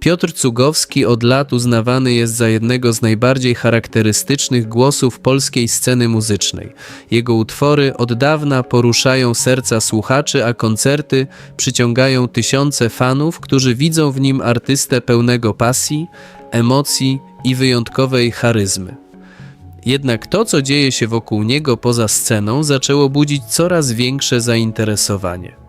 Piotr Cugowski od lat uznawany jest za jednego z najbardziej charakterystycznych głosów polskiej sceny muzycznej. Jego utwory od dawna poruszają serca słuchaczy, a koncerty przyciągają tysiące fanów, którzy widzą w nim artystę pełnego pasji, emocji i wyjątkowej charyzmy. Jednak to, co dzieje się wokół niego poza sceną, zaczęło budzić coraz większe zainteresowanie.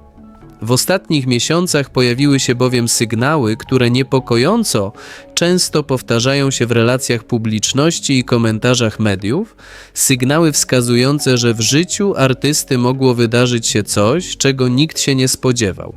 W ostatnich miesiącach pojawiły się bowiem sygnały, które niepokojąco często powtarzają się w relacjach publiczności i komentarzach mediów, sygnały wskazujące, że w życiu artysty mogło wydarzyć się coś, czego nikt się nie spodziewał.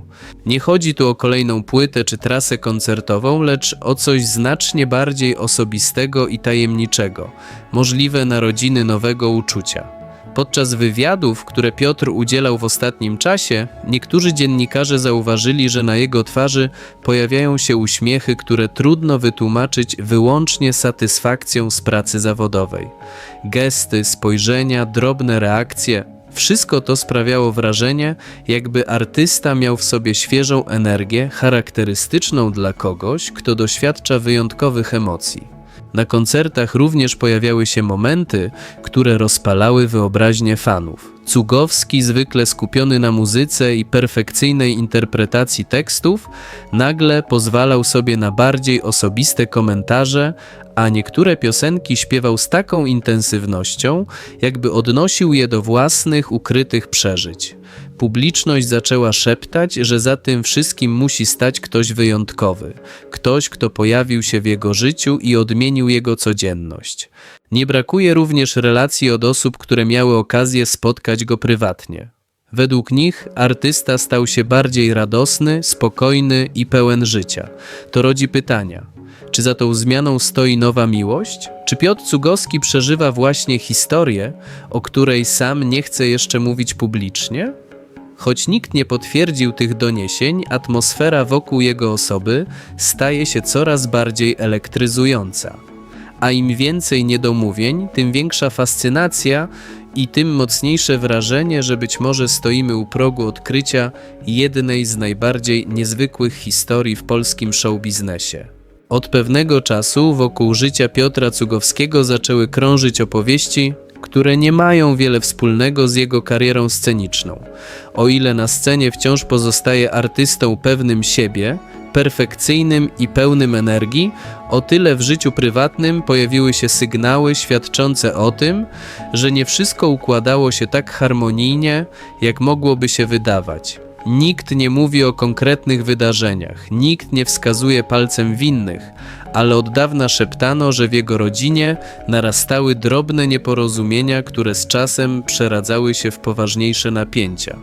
Nie chodzi tu o kolejną płytę czy trasę koncertową, lecz o coś znacznie bardziej osobistego i tajemniczego, możliwe narodziny nowego uczucia. Podczas wywiadów, które Piotr udzielał w ostatnim czasie, niektórzy dziennikarze zauważyli, że na jego twarzy pojawiają się uśmiechy, które trudno wytłumaczyć wyłącznie satysfakcją z pracy zawodowej. Gesty, spojrzenia, drobne reakcje wszystko to sprawiało wrażenie, jakby artysta miał w sobie świeżą energię, charakterystyczną dla kogoś, kto doświadcza wyjątkowych emocji. Na koncertach również pojawiały się momenty, które rozpalały wyobraźnię fanów. Cugowski, zwykle skupiony na muzyce i perfekcyjnej interpretacji tekstów, nagle pozwalał sobie na bardziej osobiste komentarze, a niektóre piosenki śpiewał z taką intensywnością, jakby odnosił je do własnych ukrytych przeżyć. Publiczność zaczęła szeptać, że za tym wszystkim musi stać ktoś wyjątkowy, ktoś, kto pojawił się w jego życiu i odmienił jego codzienność. Nie brakuje również relacji od osób, które miały okazję spotkać go prywatnie. Według nich artysta stał się bardziej radosny, spokojny i pełen życia. To rodzi pytania: czy za tą zmianą stoi nowa miłość? Czy Piotr Cugowski przeżywa właśnie historię, o której sam nie chce jeszcze mówić publicznie? Choć nikt nie potwierdził tych doniesień, atmosfera wokół jego osoby staje się coraz bardziej elektryzująca. A im więcej niedomówień, tym większa fascynacja i tym mocniejsze wrażenie, że być może stoimy u progu odkrycia jednej z najbardziej niezwykłych historii w polskim showbiznesie. Od pewnego czasu wokół życia Piotra Cugowskiego zaczęły krążyć opowieści, które nie mają wiele wspólnego z jego karierą sceniczną. O ile na scenie wciąż pozostaje artystą pewnym siebie, perfekcyjnym i pełnym energii, o tyle w życiu prywatnym pojawiły się sygnały świadczące o tym, że nie wszystko układało się tak harmonijnie, jak mogłoby się wydawać. Nikt nie mówi o konkretnych wydarzeniach, nikt nie wskazuje palcem winnych, ale od dawna szeptano, że w jego rodzinie narastały drobne nieporozumienia, które z czasem przeradzały się w poważniejsze napięcia.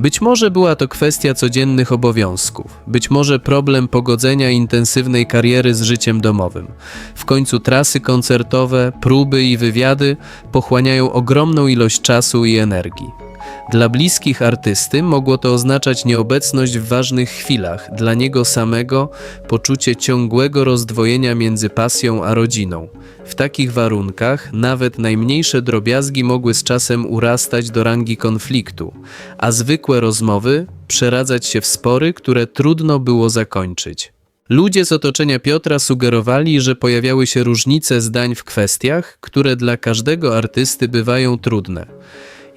Być może była to kwestia codziennych obowiązków, być może problem pogodzenia intensywnej kariery z życiem domowym. W końcu trasy koncertowe, próby i wywiady pochłaniają ogromną ilość czasu i energii. Dla bliskich artysty mogło to oznaczać nieobecność w ważnych chwilach, dla niego samego poczucie ciągłego rozdwojenia między pasją a rodziną. W takich warunkach nawet najmniejsze drobiazgi mogły z czasem urastać do rangi konfliktu, a zwykłe rozmowy przeradzać się w spory, które trudno było zakończyć. Ludzie z otoczenia Piotra sugerowali, że pojawiały się różnice zdań w kwestiach, które dla każdego artysty bywają trudne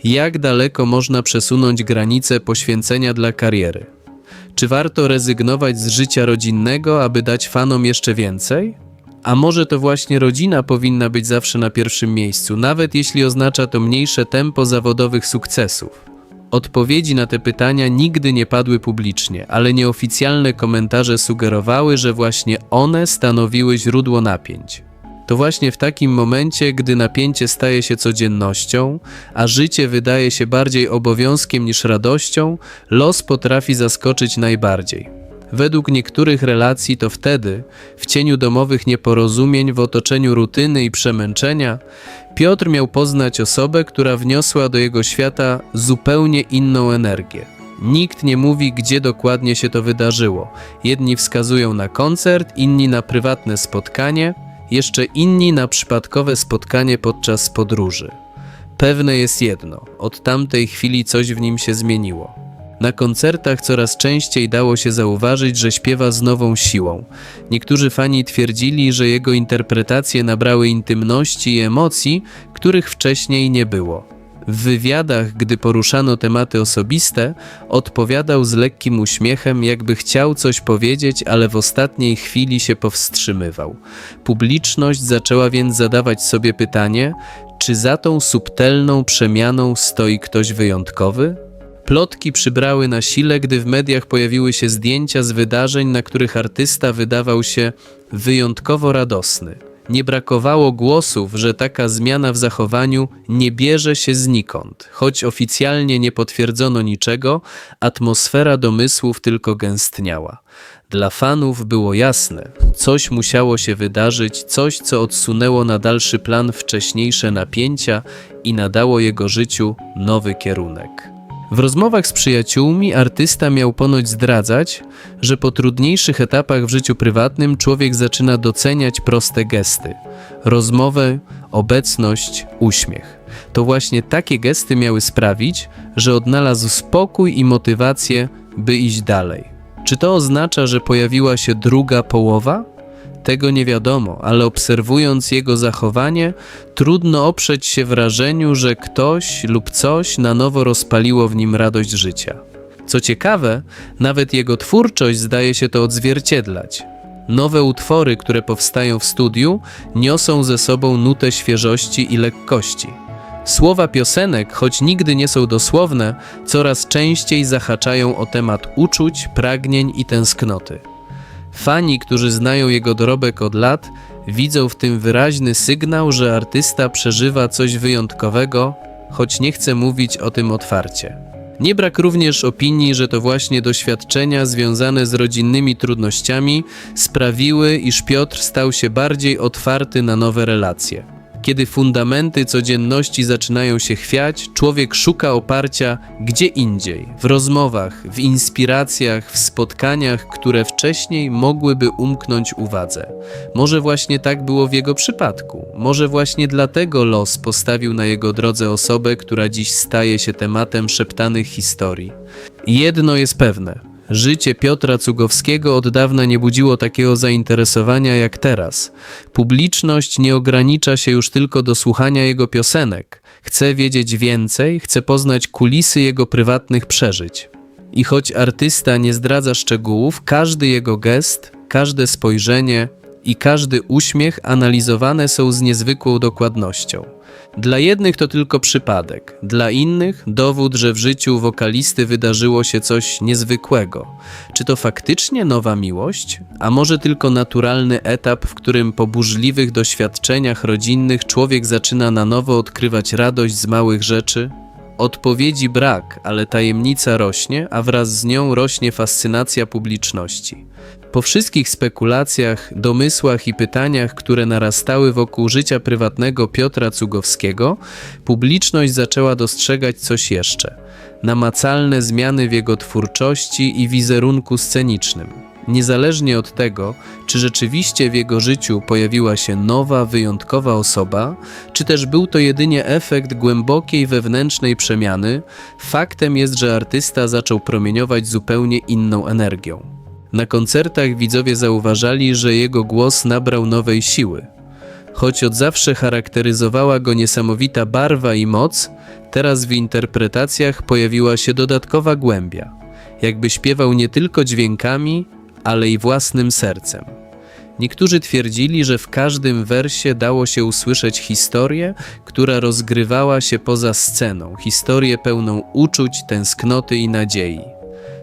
jak daleko można przesunąć granice poświęcenia dla kariery? Czy warto rezygnować z życia rodzinnego, aby dać fanom jeszcze więcej? A może to właśnie rodzina powinna być zawsze na pierwszym miejscu, nawet jeśli oznacza to mniejsze tempo zawodowych sukcesów? Odpowiedzi na te pytania nigdy nie padły publicznie, ale nieoficjalne komentarze sugerowały, że właśnie one stanowiły źródło napięć. To właśnie w takim momencie, gdy napięcie staje się codziennością, a życie wydaje się bardziej obowiązkiem niż radością, los potrafi zaskoczyć najbardziej. Według niektórych relacji to wtedy, w cieniu domowych nieporozumień, w otoczeniu rutyny i przemęczenia, Piotr miał poznać osobę, która wniosła do jego świata zupełnie inną energię. Nikt nie mówi, gdzie dokładnie się to wydarzyło. Jedni wskazują na koncert, inni na prywatne spotkanie, jeszcze inni na przypadkowe spotkanie podczas podróży. Pewne jest jedno: od tamtej chwili coś w nim się zmieniło. Na koncertach coraz częściej dało się zauważyć, że śpiewa z nową siłą. Niektórzy fani twierdzili, że jego interpretacje nabrały intymności i emocji, których wcześniej nie było. W wywiadach, gdy poruszano tematy osobiste, odpowiadał z lekkim uśmiechem, jakby chciał coś powiedzieć, ale w ostatniej chwili się powstrzymywał. Publiczność zaczęła więc zadawać sobie pytanie, czy za tą subtelną przemianą stoi ktoś wyjątkowy? Plotki przybrały na sile, gdy w mediach pojawiły się zdjęcia z wydarzeń, na których artysta wydawał się wyjątkowo radosny. Nie brakowało głosów, że taka zmiana w zachowaniu nie bierze się znikąd. Choć oficjalnie nie potwierdzono niczego, atmosfera domysłów tylko gęstniała. Dla fanów było jasne, coś musiało się wydarzyć, coś, co odsunęło na dalszy plan wcześniejsze napięcia i nadało jego życiu nowy kierunek. W rozmowach z przyjaciółmi artysta miał ponoć zdradzać, że po trudniejszych etapach w życiu prywatnym człowiek zaczyna doceniać proste gesty rozmowę, obecność, uśmiech. To właśnie takie gesty miały sprawić, że odnalazł spokój i motywację, by iść dalej. Czy to oznacza, że pojawiła się druga połowa? Tego nie wiadomo, ale obserwując jego zachowanie, trudno oprzeć się wrażeniu, że ktoś lub coś na nowo rozpaliło w nim radość życia. Co ciekawe, nawet jego twórczość zdaje się to odzwierciedlać. Nowe utwory, które powstają w studiu, niosą ze sobą nutę świeżości i lekkości. Słowa piosenek, choć nigdy nie są dosłowne, coraz częściej zahaczają o temat uczuć, pragnień i tęsknoty. Fani, którzy znają jego dorobek od lat, widzą w tym wyraźny sygnał, że artysta przeżywa coś wyjątkowego, choć nie chce mówić o tym otwarcie. Nie brak również opinii, że to właśnie doświadczenia związane z rodzinnymi trudnościami sprawiły, iż Piotr stał się bardziej otwarty na nowe relacje. Kiedy fundamenty codzienności zaczynają się chwiać, człowiek szuka oparcia gdzie indziej w rozmowach, w inspiracjach, w spotkaniach, które wcześniej mogłyby umknąć uwadze. Może właśnie tak było w jego przypadku. Może właśnie dlatego los postawił na jego drodze osobę, która dziś staje się tematem szeptanych historii. Jedno jest pewne. Życie Piotra Cugowskiego od dawna nie budziło takiego zainteresowania jak teraz. Publiczność nie ogranicza się już tylko do słuchania jego piosenek. Chce wiedzieć więcej, chce poznać kulisy jego prywatnych przeżyć. I choć artysta nie zdradza szczegółów, każdy jego gest, każde spojrzenie i każdy uśmiech analizowane są z niezwykłą dokładnością. Dla jednych to tylko przypadek, dla innych dowód, że w życiu wokalisty wydarzyło się coś niezwykłego. Czy to faktycznie nowa miłość, a może tylko naturalny etap, w którym po burzliwych doświadczeniach rodzinnych człowiek zaczyna na nowo odkrywać radość z małych rzeczy? Odpowiedzi brak, ale tajemnica rośnie, a wraz z nią rośnie fascynacja publiczności. Po wszystkich spekulacjach, domysłach i pytaniach, które narastały wokół życia prywatnego Piotra Cugowskiego, publiczność zaczęła dostrzegać coś jeszcze namacalne zmiany w jego twórczości i wizerunku scenicznym. Niezależnie od tego, czy rzeczywiście w jego życiu pojawiła się nowa, wyjątkowa osoba, czy też był to jedynie efekt głębokiej wewnętrznej przemiany, faktem jest, że artysta zaczął promieniować zupełnie inną energią. Na koncertach widzowie zauważali, że jego głos nabrał nowej siły. Choć od zawsze charakteryzowała go niesamowita barwa i moc, teraz w interpretacjach pojawiła się dodatkowa głębia. Jakby śpiewał nie tylko dźwiękami, ale i własnym sercem. Niektórzy twierdzili, że w każdym wersie dało się usłyszeć historię, która rozgrywała się poza sceną, historię pełną uczuć, tęsknoty i nadziei.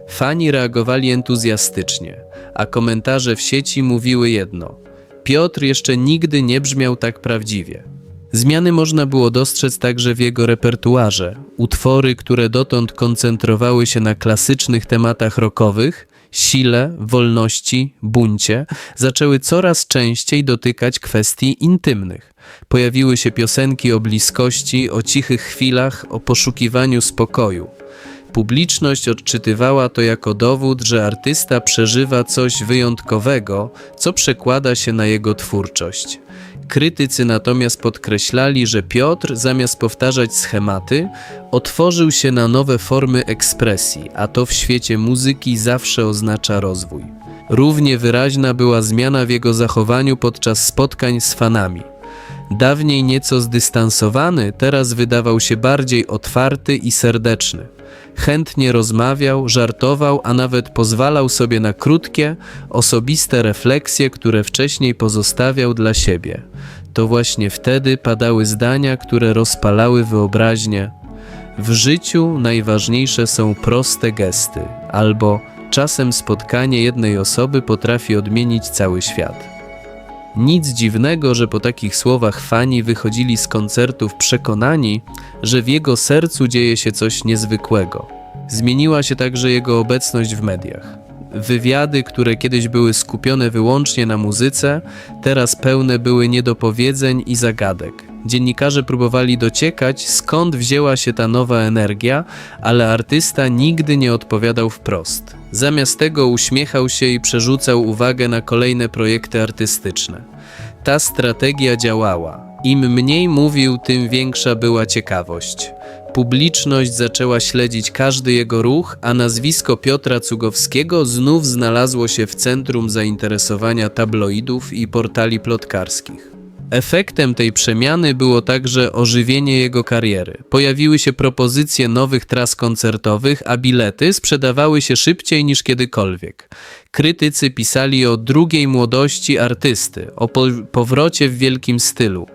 Fani reagowali entuzjastycznie, a komentarze w sieci mówiły jedno: Piotr jeszcze nigdy nie brzmiał tak prawdziwie. Zmiany można było dostrzec także w jego repertuarze. Utwory, które dotąd koncentrowały się na klasycznych tematach rockowych, sile, wolności, buncie, zaczęły coraz częściej dotykać kwestii intymnych. Pojawiły się piosenki o bliskości, o cichych chwilach, o poszukiwaniu spokoju. Publiczność odczytywała to jako dowód, że artysta przeżywa coś wyjątkowego, co przekłada się na jego twórczość. Krytycy natomiast podkreślali, że Piotr, zamiast powtarzać schematy, otworzył się na nowe formy ekspresji, a to w świecie muzyki zawsze oznacza rozwój. Równie wyraźna była zmiana w jego zachowaniu podczas spotkań z fanami. Dawniej nieco zdystansowany, teraz wydawał się bardziej otwarty i serdeczny. Chętnie rozmawiał, żartował, a nawet pozwalał sobie na krótkie, osobiste refleksje, które wcześniej pozostawiał dla siebie. To właśnie wtedy padały zdania, które rozpalały wyobraźnię. W życiu najważniejsze są proste gesty, albo czasem spotkanie jednej osoby potrafi odmienić cały świat. Nic dziwnego, że po takich słowach fani wychodzili z koncertów przekonani, że w jego sercu dzieje się coś niezwykłego. Zmieniła się także jego obecność w mediach. Wywiady, które kiedyś były skupione wyłącznie na muzyce, teraz pełne były niedopowiedzeń i zagadek. Dziennikarze próbowali dociekać, skąd wzięła się ta nowa energia, ale artysta nigdy nie odpowiadał wprost. Zamiast tego uśmiechał się i przerzucał uwagę na kolejne projekty artystyczne. Ta strategia działała. Im mniej mówił, tym większa była ciekawość. Publiczność zaczęła śledzić każdy jego ruch, a nazwisko Piotra Cugowskiego znów znalazło się w centrum zainteresowania tabloidów i portali plotkarskich. Efektem tej przemiany było także ożywienie jego kariery. Pojawiły się propozycje nowych tras koncertowych, a bilety sprzedawały się szybciej niż kiedykolwiek. Krytycy pisali o drugiej młodości artysty, o po powrocie w wielkim stylu.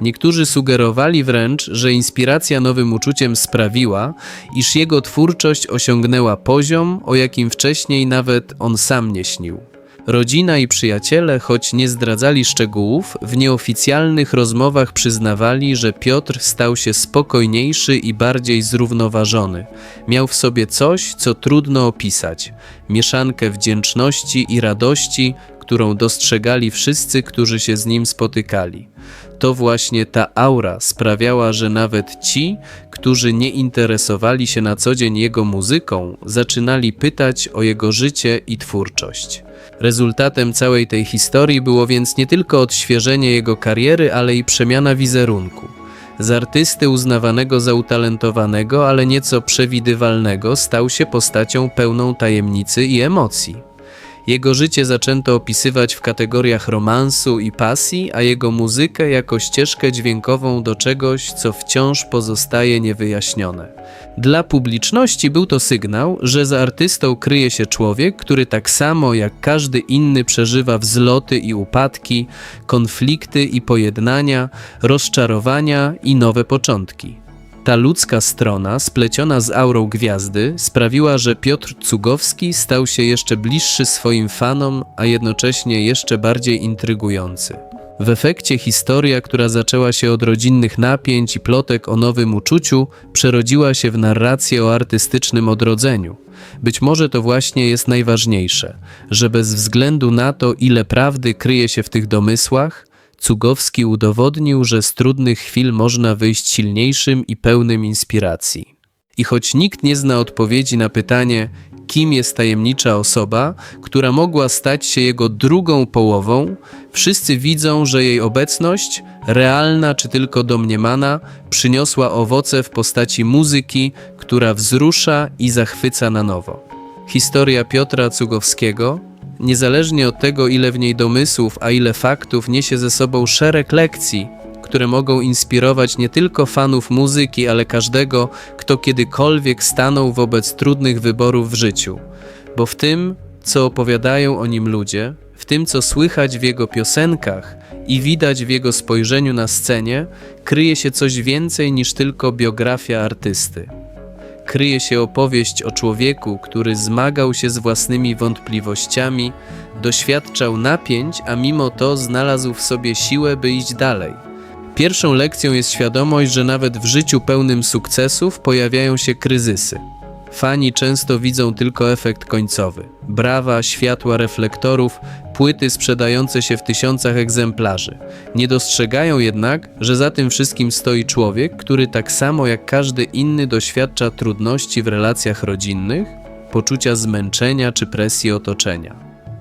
Niektórzy sugerowali wręcz, że inspiracja nowym uczuciem sprawiła, iż jego twórczość osiągnęła poziom, o jakim wcześniej nawet on sam nie śnił. Rodzina i przyjaciele, choć nie zdradzali szczegółów, w nieoficjalnych rozmowach przyznawali, że Piotr stał się spokojniejszy i bardziej zrównoważony. Miał w sobie coś, co trudno opisać mieszankę wdzięczności i radości, którą dostrzegali wszyscy, którzy się z nim spotykali. To właśnie ta aura sprawiała, że nawet ci, którzy nie interesowali się na co dzień jego muzyką, zaczynali pytać o jego życie i twórczość. Rezultatem całej tej historii było więc nie tylko odświeżenie jego kariery, ale i przemiana wizerunku. Z artysty uznawanego za utalentowanego, ale nieco przewidywalnego, stał się postacią pełną tajemnicy i emocji. Jego życie zaczęto opisywać w kategoriach romansu i pasji, a jego muzykę jako ścieżkę dźwiękową do czegoś, co wciąż pozostaje niewyjaśnione. Dla publiczności był to sygnał, że za artystą kryje się człowiek, który tak samo jak każdy inny przeżywa wzloty i upadki, konflikty i pojednania, rozczarowania i nowe początki. Ta ludzka strona, spleciona z aurą gwiazdy, sprawiła, że Piotr Cugowski stał się jeszcze bliższy swoim fanom, a jednocześnie jeszcze bardziej intrygujący. W efekcie historia, która zaczęła się od rodzinnych napięć i plotek o nowym uczuciu, przerodziła się w narrację o artystycznym odrodzeniu. Być może to właśnie jest najważniejsze, że bez względu na to, ile prawdy kryje się w tych domysłach, Cugowski udowodnił, że z trudnych chwil można wyjść silniejszym i pełnym inspiracji. I choć nikt nie zna odpowiedzi na pytanie, kim jest tajemnicza osoba, która mogła stać się jego drugą połową, wszyscy widzą, że jej obecność, realna czy tylko domniemana, przyniosła owoce w postaci muzyki, która wzrusza i zachwyca na nowo. Historia Piotra Cugowskiego niezależnie od tego, ile w niej domysłów, a ile faktów, niesie ze sobą szereg lekcji, które mogą inspirować nie tylko fanów muzyki, ale każdego, kto kiedykolwiek stanął wobec trudnych wyborów w życiu. Bo w tym, co opowiadają o nim ludzie, w tym, co słychać w jego piosenkach i widać w jego spojrzeniu na scenie, kryje się coś więcej niż tylko biografia artysty kryje się opowieść o człowieku, który zmagał się z własnymi wątpliwościami, doświadczał napięć, a mimo to znalazł w sobie siłę, by iść dalej. Pierwszą lekcją jest świadomość, że nawet w życiu pełnym sukcesów pojawiają się kryzysy. Fani często widzą tylko efekt końcowy. Brawa, światła reflektorów, płyty sprzedające się w tysiącach egzemplarzy. Nie dostrzegają jednak, że za tym wszystkim stoi człowiek, który tak samo jak każdy inny doświadcza trudności w relacjach rodzinnych, poczucia zmęczenia czy presji otoczenia.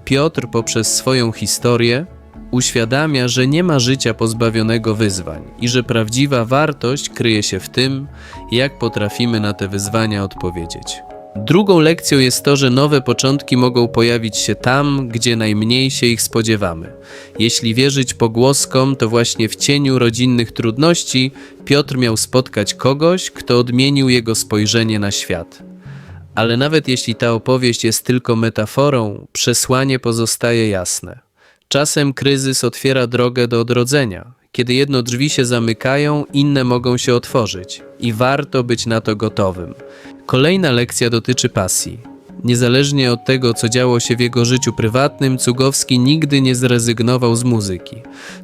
Piotr poprzez swoją historię Uświadamia, że nie ma życia pozbawionego wyzwań i że prawdziwa wartość kryje się w tym, jak potrafimy na te wyzwania odpowiedzieć. Drugą lekcją jest to, że nowe początki mogą pojawić się tam, gdzie najmniej się ich spodziewamy. Jeśli wierzyć pogłoskom, to właśnie w cieniu rodzinnych trudności Piotr miał spotkać kogoś, kto odmienił jego spojrzenie na świat. Ale nawet jeśli ta opowieść jest tylko metaforą, przesłanie pozostaje jasne. Czasem kryzys otwiera drogę do odrodzenia. Kiedy jedno drzwi się zamykają, inne mogą się otworzyć i warto być na to gotowym. Kolejna lekcja dotyczy pasji. Niezależnie od tego, co działo się w jego życiu prywatnym, Cugowski nigdy nie zrezygnował z muzyki.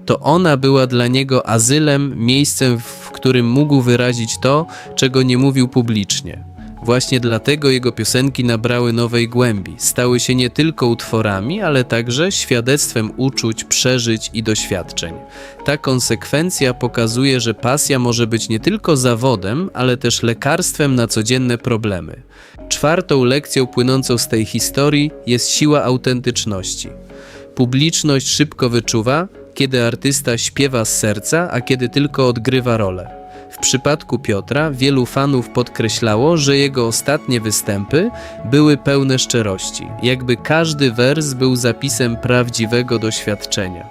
To ona była dla niego azylem, miejscem, w którym mógł wyrazić to, czego nie mówił publicznie. Właśnie dlatego jego piosenki nabrały nowej głębi, stały się nie tylko utworami, ale także świadectwem uczuć, przeżyć i doświadczeń. Ta konsekwencja pokazuje, że pasja może być nie tylko zawodem, ale też lekarstwem na codzienne problemy. Czwartą lekcją płynącą z tej historii jest siła autentyczności. Publiczność szybko wyczuwa, kiedy artysta śpiewa z serca, a kiedy tylko odgrywa rolę. W przypadku Piotra wielu fanów podkreślało, że jego ostatnie występy były pełne szczerości, jakby każdy wers był zapisem prawdziwego doświadczenia.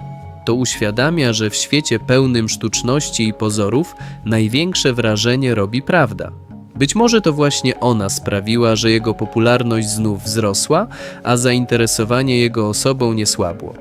To uświadamia, że w świecie pełnym sztuczności i pozorów największe wrażenie robi prawda. Być może to właśnie ona sprawiła, że jego popularność znów wzrosła, a zainteresowanie jego osobą nie słabło.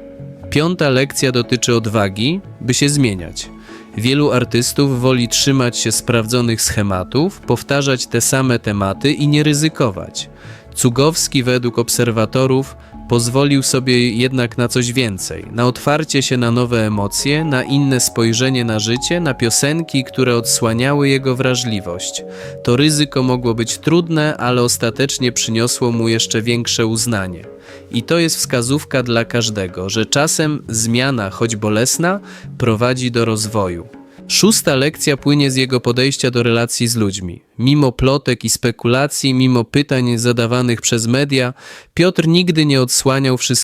Piąta lekcja dotyczy odwagi, by się zmieniać. Wielu artystów woli trzymać się sprawdzonych schematów, powtarzać te same tematy i nie ryzykować. Cugowski, według obserwatorów, pozwolił sobie jednak na coś więcej, na otwarcie się na nowe emocje, na inne spojrzenie na życie, na piosenki, które odsłaniały jego wrażliwość. To ryzyko mogło być trudne, ale ostatecznie przyniosło mu jeszcze większe uznanie. I to jest wskazówka dla każdego, że czasem zmiana, choć bolesna, prowadzi do rozwoju. Szósta lekcja płynie z jego podejścia do relacji z ludźmi. Mimo plotek i spekulacji, mimo pytań zadawanych przez media, Piotr nigdy nie odsłaniał wszystkich